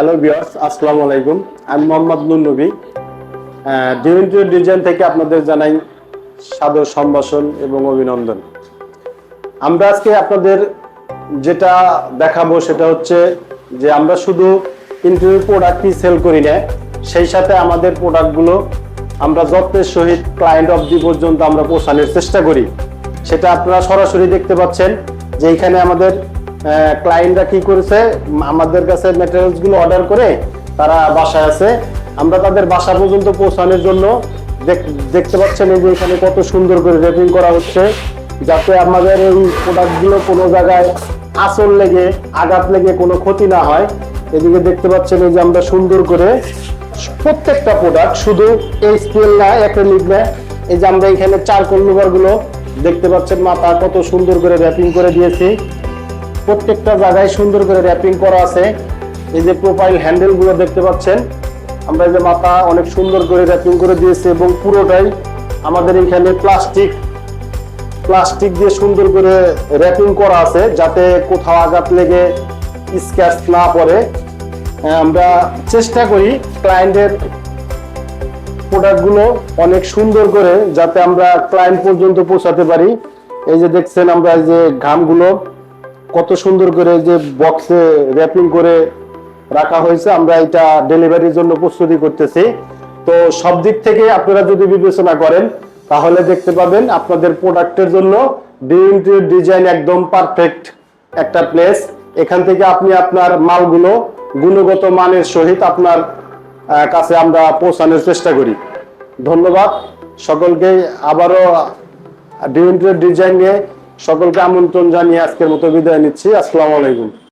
Hello বিয়ার্স আসসালামু আলাইকুম আমি মোহাম্মদ নুর নবী ডিভিনিটি ডিজাইন থেকে আপনাদের জানাই সাদর সম্ভাষণ এবং অভিনন্দন। আমরা আজকে আপনাদের যেটা দেখাবো সেটা হচ্ছে যে আমরা শুধু ইন্টারভিউ প্রোডাক্টই সেল করি না, সেই সাথে আমাদের প্রোডাক্টগুলো আমরা যত্নের সহিত ক্লায়েন্ট অবধি পর্যন্ত আমরা পৌঁছানোর চেষ্টা করি। সেটা আপনারা সরাসরি দেখতে পাচ্ছেন যে এখানে আমাদের ক্লায়েন্টরা কি করেছে? আমাদের কাছে ম্যাটেরিয়ালসগুলো অর্ডার করে তারা বাসায় আছে। আমরা তাদের বাসা পর্যন্ত পৌঁছানোর জন্য দেখ- দেখতে পাচ্ছেন এই যে এখানে কত সুন্দর করে রেপিং করা হচ্ছে, যাতে আমাদের এই প্রোডাক্টগুলো কোনো জায়গায় আসল লেগে, আঘাত লেগে কোনো ক্ষতি না হয়। এদিকে দেখতে পাচ্ছেন এই যে আমরা সুন্দর করে প্রত্যেকটা প্রোডাক্ট শুধু এই স্কেল না অ্যাক্রিলিক না, এই যে আমরা এখানে চার কল্লুবারগুলো দেখতে পাচ্ছেন মাথা কত সুন্দর করে র্যাপিং করে দিয়েছি। প্রত্যেকটা জায়গায় সুন্দর করে র্যাপিং করা আছে। এই যে প্রোফাইল হ্যান্ডেলগুলো দেখতে পাচ্ছেন, আমরা এই যে মাথা অনেক সুন্দর করে র্যাপিং করে দিয়েছি এবং পুরোটাই আমাদের এখানে প্লাস্টিক প্লাস্টিক দিয়ে সুন্দর করে র্যাপিং করা আছে যাতে কোথাও আঘাত লেগে স্ক্র্যাচ না পড়ে। আমরা চেষ্টা করি ক্লায়েন্টের প্রোডাক্টগুলো অনেক সুন্দর করে যাতে আমরা ক্লায়েন্ট পর্যন্ত পৌঁছাতে পারি। এই যে দেখছেন আমরা এই যে ঘামগুলো। কত সুন্দর করে যে বক্সে র্যাপিং করে রাখা হয়েছে, আমরা এটা ডেলিভারির জন্য প্রস্তুতি করতেছি। তো সব দিক থেকে আপনারা যদি বিবেচনা করেন, তাহলে দেখতে পাবেন আপনাদের প্রোডাক্টের জন্য ডিজাইন একদম পারফেক্ট একটা প্লেস এখান থেকে আপনি আপনার মালগুলো গুণগত মানের সহিত আপনার কাছে আমরা পৌঁছানোর চেষ্টা করি। ধন্যবাদ। সকলকে আবারও ডিজাইন নিয়ে সকলকে আমন্ত্রণ জানিয়ে আজকের মতো বিদায় নিচ্ছি। আসসালামু আলাইকুম।